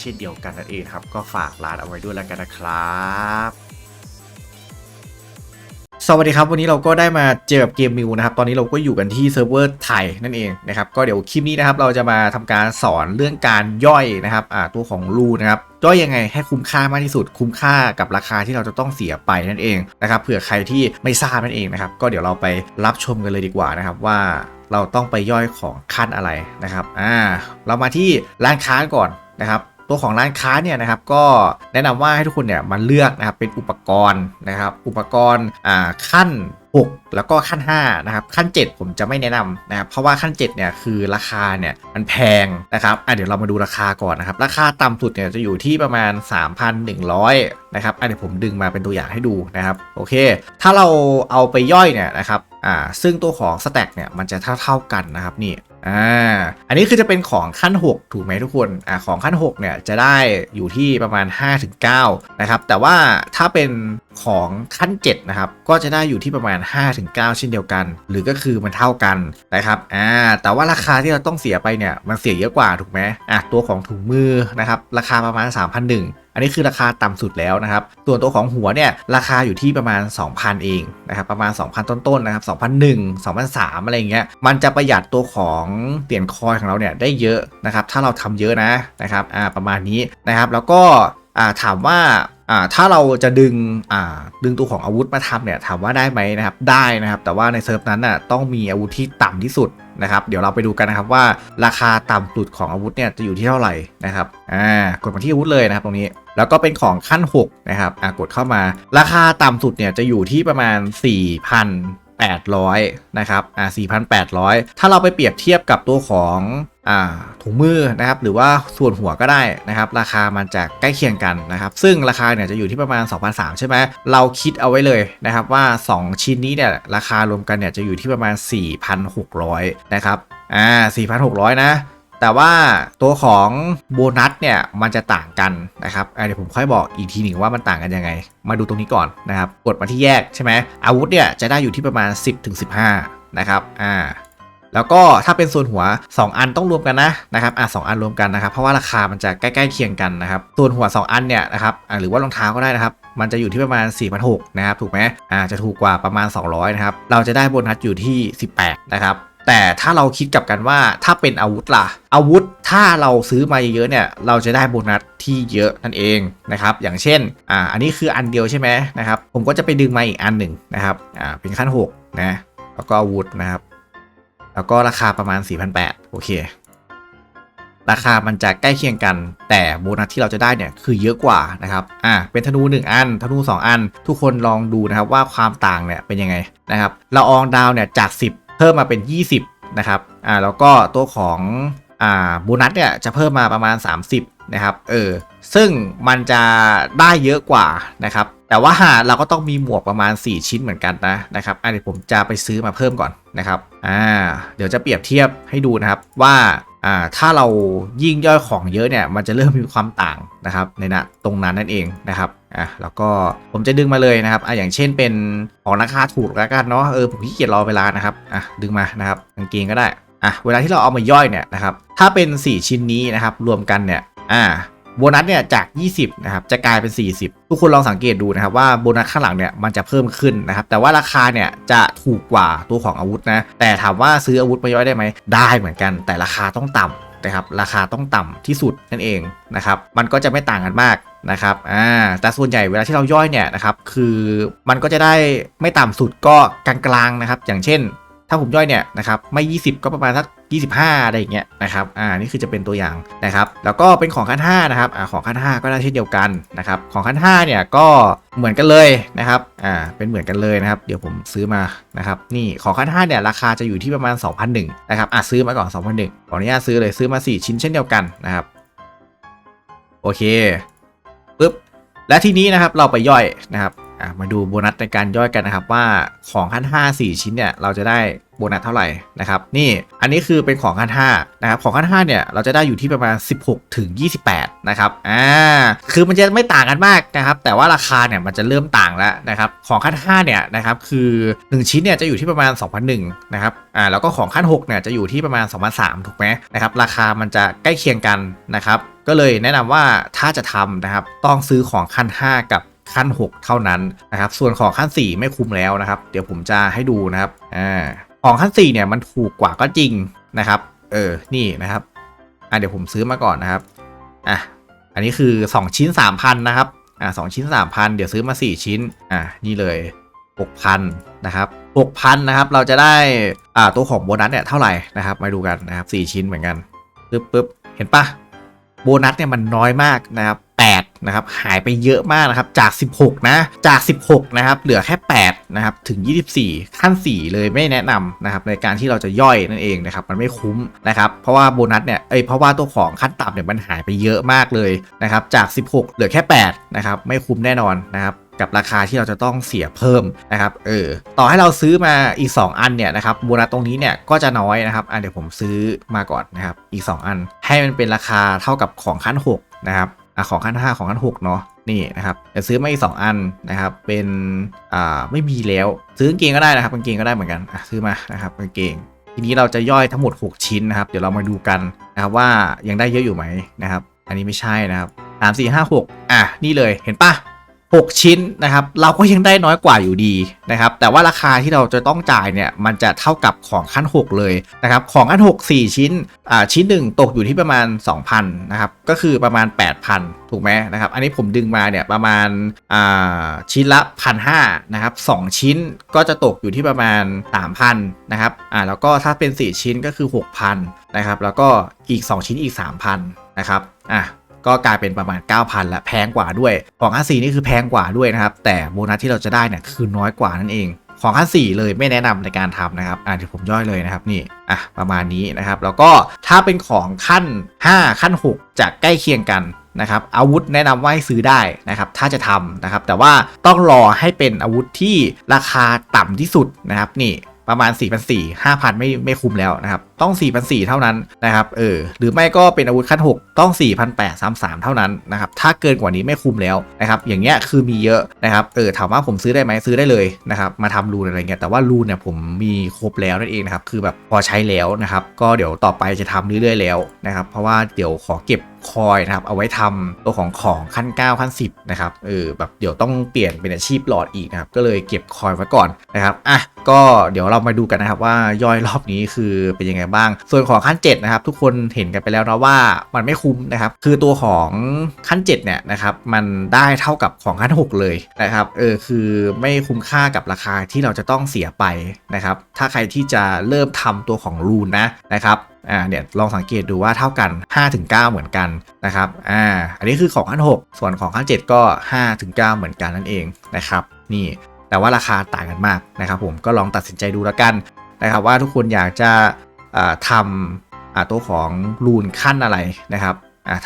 เช่นเดียวกันนั่นเองครับ ก็ฝากร้านเอาไว้ด้วยแล้วกันนะครับสวัสดีครับ วันนี้เราก็ได้มาเจอกับเกมมิวนะครับ ตอนนี้เราก็อยู่กันที่เซิร์ฟเวอร์ไทยนั่นเองนะครับ ก็เดี๋ยวคลิปนี้นะครับ เราจะมาทำการสอนเรื่องการย่อยนะครับตัวของรูนะครับย่อยยังไงให้คุ้มค่ามากที่สุด คุ้มค่ากับราคาที่เราจะต้องเสียไปนั่นเองนะครับเผื่อใครที่ไม่ทราบนั่นเองนะครับ ก็เดี๋ยวเราไปรับชมกันเลยดีกว่านะครับว่าเราต้องไปย่อยของขั้นอะไรนะครับอ่าเรามาที่ร้านค้าก่อนนะครับ ตัวของร้านค้าเนี่ยนะครับก็แนะนำว่าให้ทุกคนเนี่ยมาเลือกนะครับเป็นอุปกรณ์นะครับอุปกรณ์อ่าขั้น 6 แล้วก็ขั้น5นะครับขั้น 7 ผมจะไม่แนะนำนะครับเพราะว่าขั้น7เนี่ยคือราคาเนี่ยมันแพงนะครับอะเดี๋ยวเรามาดูราคาก่อนนะครับราคาต่ำสุดเนี่ยจะอยู่ที่ประมาณ 3,100นะครับอะเดี๋ยวผมดึงมาเป็นตัวอย่างให้ดูนะครับโอเค ถ้าเราเอาไปย่อยเนี่ยนะครับอ่าซึ่งตัวของสแต็กเนี่ยมันจะเท่าเท่าๆกันนะครับนี่อ่า อันนี้คือจะเป็นของขั้น 6 ถูกไหมทุกคน อ่า ของขั้น 6 เนี่ยจะได้อยู่ที่ประมาณ 5-9 นะครับ แต่ว่าถ้าเป็นของขั้น 7 นะครับ ก็จะได้อยู่ที่ประมาณ 5-9 เช่นเดียวกัน หรือก็คือมันเท่ากันนะครับ อ่า แต่ว่าราคาที่เราต้องเสียไปเนี่ย มันเสียเยอะกว่าถูกไหมอะ ตัวของถุงมือนะครับ ราคาประมาณ3,100อันนี้คือราคาต่ำสุดแล้วนะครับ ส่วนตัวของหัวเนี่ยราคาอยู่ที่ประมาณ 2,000 เองนะครับ ประมาณ 2,000 ต้นๆนะครับ 2,001 2,003 อะไรอย่างเงี้ย มันจะประหยัดตัวของเหรียญคอยของเราเนี่ยได้เยอะนะครับ ถ้าเราทำเยอะนะนะครับอ่าประมาณนี้นะครับ แล้วก็อ่าถามว่าอ่าถ้าเราจะดึงอ่าดึงตัวของอาวุธมาทำเนี่ยถามว่าได้ไหมนะครับได้นะครับ แต่ว่าในเซิร์ฟนั้นน่ะต้องมีอาวุธที่ต่ำที่สุดนะครับเดี๋ยวเราไปดูกันนะครับว่าราคาต่ำสุดของอาวุธเนี่ยจะอยู่ที่เท่าไหร่นะครับอ่ากดมาที่อาวุธเลยนะครับตรงนี้แล้วก็เป็นของขั้น 6 นะครับอ่ากดเข้ามา ราคาต่ำสุดเนี่ยจะอยู่ที่ประมาณ 4,800 นะครับอ่า4,800 ถ้าเราไปเปรียบเทียบกับตัวของอ่าถุงมือนะครับหรือว่าส่วนหัวก็ได้นะครับ ราคามันจะใกล้เคียงกันนะครับ ซึ่งราคาเนี่ยจะอยู่ที่ประมาณ 2,300 ใช่ไหมเราคิดเอาไว้เลยนะครับว่า 2 ชิ้นนี้เนี่ยราคารวมกันเนี่ยจะอยู่ที่ประมาณ 4,600 นะครับอ่า4,600 นะ แต่ว่าตัวของโบนัสเนี่ยมันจะต่างกันนะครับเดี๋ยวผมค่อยบอกอีกทีหนึ่งว่ามันต่างกันยังไง มาดูตรงนี้ก่อนนะครับ กดมาที่แยกใช่ไหมอาวุธเนี่ยจะได้อยู่ที่ประมาณ 10ถึง15 นะครับอ่าแล้วก็ถ้าเป็นส่วนหัว 2 อันต้องรวมกันนะนะครับอะสองอันรวมกันนะครับ เพราะว่าราคามันจะใกล้ๆเคียงกันนะครับส่วนหัว 2 อันเนี่ยนะครับอะหรือว่ารองเท้าก็ได้นะครับ มันจะอยู่ที่ประมาณ4,600นะครับถูกไหมอ่าจะถูกกว่าประมาณ 200นะครับเราจะได้โบนัสอยู่ที่ 18นะครับ แต่ถ้าเราคิดกลับกันว่าถ้าเป็นอาวุธล่ะ อาวุธถ้าเราซื้อมาเยอะเนี่ย เราจะได้โบนัสที่เยอะนั่นเองนะครับ อย่างเช่น อ่า อันนี้คืออันเดียวใช่ไหมนะครับ ผมก็จะไปดึงมาอีกอันหนึ่งนะครับ อ่า เป็นขั้น6นะ แล้วก็อาวุธนะครับ แล้วก็ราคาประมาณ 4,800 โอเค ราคามันจะใกล้เคียงกัน แต่โบนัสที่เราจะได้เนี่ยคือเยอะกว่านะครับ อ่า เป็นธนู 1 อัน ธนู 2 อัน ทุกคนลองดูนะครับว่าความต่างเนี่ยเป็นยังไงนะครับละอองดาวเนี่ยจาก 10 เพิ่มมาเป็น 20 นะครับอ่าแล้วก็ตัวของอ่าโบนัสเนี่ยจะเพิ่มมาประมาณ 30 นะครับเออซึ่งมันจะได้เยอะกว่านะครับแต่ว่าเราก็ต้องมีหมวกประมาณ 4 ชิ้นเหมือนกันนะนะครับอันนี้ผมจะไปซื้อมาเพิ่มก่อนนะครับอ่าเดี๋ยวจะเปรียบเทียบให้ดูนะครับว่า อ่าถ้าเรายิ่งย่อยของเยอะเนี่ยมันจะเริ่มมีความต่างนะครับในนะตรงนั้นนั่นเองนะครับอะแล้วก็ผมจะดึงมาเลยนะครับอะอย่างเช่นเป็นของราคาถูกแล้วกันเนาะเออผมขี้เกียจรอเวลานะครับอะดึงมานะครับกางเกงก็ได้อะเวลาที่เราเอามาย่อยเนี่ยนะครับถ้าเป็น 4 ชิ้นนี้นะครับรวมกันเนี่ยอ่า โบนัสเนี่ยจาก 20นะครับจะกลายเป็น 40 ทุกคนลองสังเกตดูนะครับว่าโบนัสข้างหลังเนี่ยมันจะเพิ่มขึ้นนะครับแต่ว่าราคาเนี่ยจะถูกกว่าตัวของอาวุธนะแต่ถามว่าซื้ออาวุธมาย่อยได้ไหมได้เหมือนกันแต่ราคาต้องต่ำนะครับราคาต้องต่ำที่สุดนั่นเองนะครับมันก็จะไม่ต่างกันมากนะครับ อ่า แต่ส่วนใหญ่เวลาที่เราย่อยเนี่ยนะครับ คือมันก็จะได้ไม่ต่ำสุดก็กลางๆนะครับ อย่างเช่น ถ้าผมย่อยเนี่ยนะครับไม่ 20 ก็ประมาณสัก 25 อะไรอย่างเงี้ยนะครับอ่านี่คือจะเป็นตัวอย่างนะครับ แล้วก็เป็นของขั้น5นะครับอ่าของขั้น 5 ก็ได้เช่นเดียวกันนะครับของขั้น5เนี่ยก็เหมือนกันเลยนะครับอ่าเป็นเหมือนกันเลยนะครับ เดี๋ยวผมซื้อมานะครับนี่ของขั้น5เนี่ยราคาจะอยู่ที่ประมาณ 2,001นะครับอ่าซื้อมาก่อน 2,001ขออนุญาตซื้อเลยซื้อมา 4 ชิ้นเช่นเดียวกันนะครับโอเคปุ๊บและทีนี้นะครับเราไปย่อยนะครับ อะมาดูโบนัสในการย่อยกันนะครับว่าของขั้น 5 4 ชิ้นเนี่ยเราจะได้โบนัสเท่าไหร่นะครับนี่อันนี้คือเป็นของขั้น5นะครับของขั้น5เนี่ยเราจะได้อยู่ที่ประมาณ 16 ถึง 28 นะครับอ่าคือมันจะไม่ต่างกันมากนะครับแต่ว่าราคาเนี่ยมันจะเริ่มต่างแล้วนะครับของขั้น5เนี่ยนะครับคือ 1 ชิ้นเนี่ยจะอยู่ที่ประมาณ 2,001นะครับอ่าแล้วก็ของขั้น6เนี่ยจะอยู่ที่ประมาณ 2,003ถูกไหมนะครับราคามันจะใกล้เคียงกันนะครับก็เลยแนะนำว่าถ้าจะทำนะครับต้องซื้อของขั้น 5 กับ ขั้น 6 เท่านั้นนะครับส่วนของขั้น 4 ไม่คุ้มแล้วนะครับ เดี๋ยวผมจะให้ดูนะครับอ่าของขั้น 4 เนี่ยมันถูกกว่าก็จริงนะครับเออนี่นะครับอะเดี๋ยวผมซื้อมาก่อนนะครับอะอันนี้คือ 2 ชิ้น 3,000 นะครับอ่าสชิ้น 3,000 เดี๋ยวซื้อมา 4 ชิ้นอะนี่เลย 6,000 นะครับ6,000 นะครับ เราจะได้อ่าตัวของโบนัสเนี่ยเท่าไหร่นะครับมาดูกันนะครับ4ชิ้นเหมือนกันปึ๊บปึ๊บเห็นปะโบนัสเนี่ยมันน้อยมากนะครับ นะครับหายไปเยอะมากนะครับจาก 16 นะ จาก 16 นะครับ เหลือแค่ 8 นะครับ ถึง 24 ขั้น 4 เลยไม่แนะนำนะครับ ในการที่เราจะย่อยนั่นเองนะครับ มันไม่คุ้มนะครับ เพราะว่าโบนัสเนี่ยเอ้ยเพราะว่าตัวของขั้นต่ำเนี่ยมันหายไปเยอะมากเลยนะครับ จาก 16 เหลือแค่ 8 นะครับ ไม่คุ้มแน่นอนนะครับกับราคาที่เราจะต้องเสียเพิ่มนะครับเออต่อให้เราซื้อมาอีก 2 อันเนี่ยนะครับโบนัสตรงนี้เนี่ยก็จะน้อยนะครับอะเดี๋ยวผมซื้อมาก่อนนะครับอีก 2 อัน ให้มันเป็นราคาเท่ากับของขั้น6นะครับ อะของขั้น 5 ของขั้น6เนาะนี่นะครับเดี๋ยวซื้อมาอีก 2 อันนะครับเป็นอ่าไม่มีแล้วซื้อกางเกงก็ได้นะครับกางเกงก็ได้เหมือนกันอะซื้อมานะครับกางเกง ทีนี้เราจะย่อยทั้งหมด 6 ชิ้นนะครับ เดี๋ยวเรามาดูกันนะครับว่ายังได้เยอะอยู่ไหมนะครับ อันนี้ไม่ใช่นะครับสามสี่ห้าหกอะนี่เลยเห็นปะ 6 ชิ้นนะครับ เราก็ยังได้น้อยกว่าอยู่ดีนะครับ แต่ว่าราคาที่เราจะต้องจ่ายเนี่ยมันจะเท่ากับของขั้น 6 เลยนะครับ ของขั้น 6 4 ชิ้นอ่าชิ้นหนึ่งตกอยู่ที่ประมาณ 2,000นะครับก็คือประมาณ 8,000 ถูกไหมนะครับ อันนี้ผมดึงมาเนี่ยประมาณอ่าชิ้นละ1,500นะครับ2ชิ้นก็จะตกอยู่ที่ประมาณ 3,000นะครับอ่าแล้วก็ถ้าเป็น 4 ชิ้นก็คือ 6,000นะครับแล้วก็อีก 2 ชิ้นอีก 3,000นะครับอะ ก็กลายเป็นประมาณ 9,000และแพงกว่าด้วย ของขั้น4นี่คือแพงกว่าด้วยนะครับ แต่โบนัสที่เราจะได้เนี่ยคือน้อยกว่านั่นเองของขั้น4เลยไม่แนะนำในการทำนะครับ อ่าเดี๋ยวผมย่อยเลยนะครับนี่อะประมาณนี้นะครับ แล้วก็ถ้าเป็นของขั้น 5 ขั้น 6 จะใกล้เคียงกันนะครับอาวุธแนะนำว่าให้ซื้อได้นะครับ ถ้าจะทำนะครับ แต่ว่าต้องรอให้เป็นอาวุธที่ราคาต่ำที่สุดนะครับ นี่ประมาณ4 4 0 0 5,000 ไม่ไม่คุ้มแล้วนะครับ ต้อง 4,400 เท่านั้นนะครับเออหรือไม่ก็เป็นอาวุธขั้น 6 ต้อง 4,833 เท่านั้นนะครับถ้าเกินกว่านี้ไม่คุ้มแล้วนะครับอย่างเงี้ยคือมีเยอะนะครับเออถามว่าผมซื้อได้ไหมซื้อได้เลยนะครับมาทำรูนอะไรเงี้ยแต่ว่ารูนเนี่ยผมมีครบแล้วนั่นเองนะครับคือแบบพอใช้แล้วนะครับก็เดี๋ยวต่อไปจะทำเรื่อยๆแล้วนะครับเพราะว่าเดี๋ยวขอเก็บคอยนะครับเอาไว้ทำตัวของของขั้น 9 ขั้น 10 นะครับเออแบบเดี๋ยวต้องเปลี่ยนเป็นอาชีพหลอดอีกนะครับก็เลยเก็บคอยไว้ก่อนนะครับอะก็เดี๋ยวเรามาดูกันนะครับว่าย่อยรอบนี้คือเป็นยังไงบ้าง ส่วนของขั้น7นะครับทุกคนเห็นกันไปแล้วนะว่ามันไม่คุ้มนะครับคือตัวของขั้น7เนี่ยนะครับมันได้เท่ากับของขั้น 6 เลยนะครับเออคือไม่คุ้มค่ากับราคาที่เราจะต้องเสียไปนะครับถ้าใครที่จะเริ่มทำตัวของรูนนะนะครับอ่าเนี่ยลองสังเกตดูว่าเท่ากัน 5-9 เหมือนกันนะครับอ่าอันนี้คือของขั้น 6 ส่วนของขั้น 7 ก็ 5-9 เหมือนกันนั่นเองนะครับนี่แต่ว่าราคาต่างกันมากนะครับผมก็ลองตัดสินใจดูแล้วกันนะครับว่าทุกคนอยากจะ ทำตัวของรูนขั้นอะไรนะครับ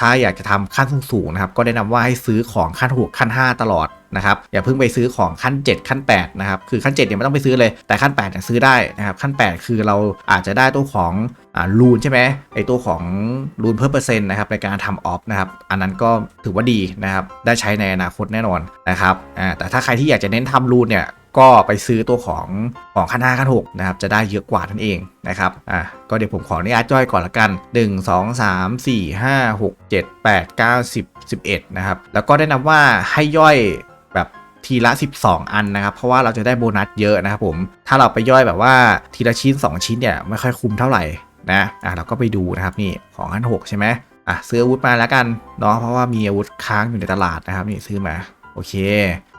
ถ้าอยากจะทำขั้นสูงๆนะครับก็แนะนำว่าให้ซื้อของขั้น6ขั้น 5 ตลอดนะครับอย่าเพิ่งไปซื้อของขั้น 7 ขั้น8นะครับคือขั้น7เนี่ยไม่ต้องไปซื้อเลยแต่ขั้น8เนี่ยซื้อได้นะครับขั้น 8 คือเราอาจจะได้ตัวของรูนใช่ไหมไอตัวของรูนเพิ่มเปอร์เซ็นต์นะครับในการทำออฟนะครับอันนั้นก็ถือว่าดีนะครับได้ใช้ในอนาคตแน่นอนนะครับแต่ถ้าใครที่อยากจะเน้นทำรูนเนี่ย ก็ไปซื้อตัวของของขั้น5ขั้น6นะครับจะได้เยอะกว่านั่นเองนะครับอะก็เดี๋ยวผมขออนุญาตย่อยก่อนละกัน 1 2 3 4 5 6 7 8 9 10 11นะครับแล้วก็แนะนำว่าให้ย่อยแบบทีละ 12 อันนะครับ เพราะว่าเราจะได้โบนัสเยอะนะครับผม ถ้าเราไปย่อยแบบว่าทีละชิ้น 2 ชิ้นเนี่ยไม่ค่อยคุ้มเท่าไหร่นะอะเราก็ไปดูนะครับนี่ของขั้น6ใช่ไหมอะซื้ออาวุธมาแล้วกันเนาะเพราะว่ามีอาวุธค้างอยู่ในตลาดนะครับนี่ซื้อมาโอเค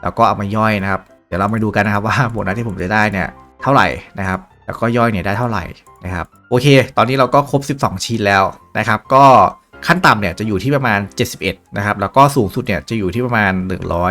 แล้วก็เอามาย่อยนะครับ เดี๋ยวเรามาดูกันนะครับว่าโบนัสที่ผมจะได้เนี่ยเท่าไหร่นะครับ แล้วก็ย่อยเนี่ยได้เท่าไหร่นะครับโอเค ตอนนี้เราก็ครบ 12 ชิ้นแล้วนะครับ ก็ขั้นต่ำเนี่ยจะอยู่ที่ประมาณ 71 นะครับ แล้วก็สูงสุดเนี่ยจะอยู่ที่ประมาณ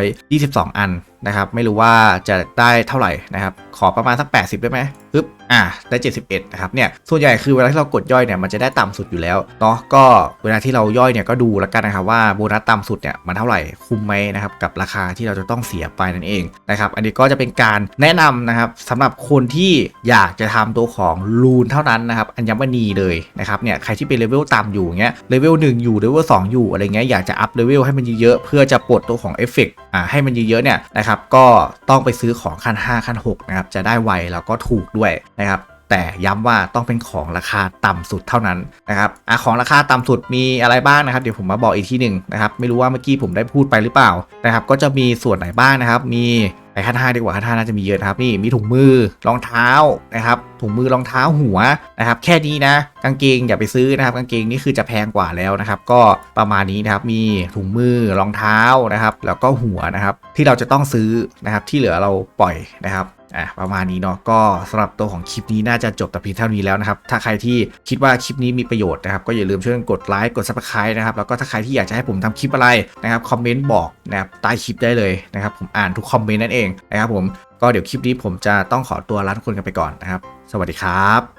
122 อันนะครับ ไม่รู้ว่าจะได้เท่าไหร่นะครับ ขอประมาณสัก 80 ได้ไหมปึ๊บ อ่าได้ 71 นะครับเนี่ยส่วนใหญ่คือเวลาที่เรากดย่อยเนี่ยมันจะได้ต่ำสุดอยู่แล้วเนาะก็เวลาที่เราย่อยเนี่ยก็ดูแล้วกันนะครับว่าโบนัสต่ำสุดเนี่ยมันเท่าไหร่คุ้มไหมนะครับกับราคาที่เราจะต้องเสียไปนั่นเองนะครับอันนี้ก็จะเป็นการแนะนำนะครับสำหรับคนที่อยากจะทำตัวของลูนเท่านั้นนะครับอัญมณีเลยนะครับเนี่ยใครที่เป็นเลเวลต่ำอยู่เงี้ยเลเวล1อยู่เลเวล2อยู่อะไรเงี้ยอยากจะอัพเลเวลให้มันเยอะๆเพื่อจะปลดตัวของเอฟเฟกต์อ่าให้มันเยอะๆเนี่ยนะครับก็ต้องไปซื้อของขั้น5ขั้น6นะครับจะได้ไวแล้วก็ถูกด้วยนะครับแต่ย้ำว่าต้องเป็นของราคาต่ำสุดเท่านั้นนะครับอของราคาต่ำสุดมีอะไรบ้างนะครับ เดี๋ยวผมมาบอกอีกทีหนึ่งนะครับ ไม่รู้ว่าเมื่อกี้ผมได้พูดไปหรือเปล่านะครับ ก็จะมีส่วนไหนบ้างนะครับ มีไปขั้นห้าดีกว่าขั้นห้าน่าจะมีเยอะนะครับนี่มีถุงมือรองเท้านะครับ ถุงมือรองเท้าหัวนะครับ แค่นี้นะ กางเกงอย่าไปซื้อนะครับ กางเกงนี่คือจะแพงกว่าแล้วนะครับ ก็ประมาณนี้นะครับ มีถุงมือรองเท้านะครับ แล้วก็หัวนะครับ ที่เราจะต้องซื้อนะครับ ที่เหลือเราปล่อยนะครับ อะประมาณนี้เนาะก็สำหรับตัวของคลิปนี้น่าจะจบแต่เพียงเท่านี้แล้วนะครับ ถ้าใครที่คิดว่าคลิปนี้มีประโยชน์นะครับ ก็อย่าลืมช่วยกดไลค์กดซับสไครต์นะครับแล้วก็ถ้าใครที่อยากจะให้ผมทำคลิปอะไรนะครับคอมเมนต์บอกนะครับใต้คลิปได้เลยนะครับผมอ่านทุกคอมเมนต์นั่นเองนะครับผมก็เดี๋ยวคลิปนี้ผมจะต้องขอตัวลาทุกคนกันไปก่อนนะครับ สวัสดีครับ